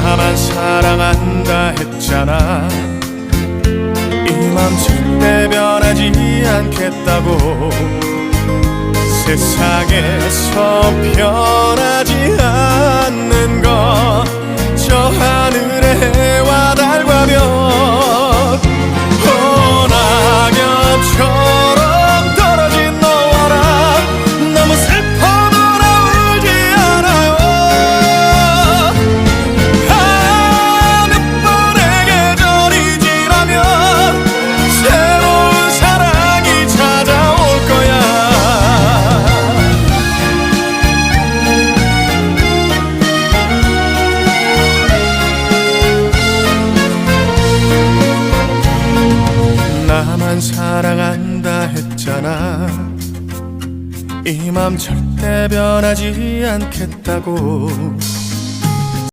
나만 사랑한다 했잖아. 이맘 절대 변하지 않겠다고. 세상에서 변하지 않는 것. 저 하늘의 해와 달과 별 나만 사랑한다 했잖아. 이 맘 절대 변하지 않겠다고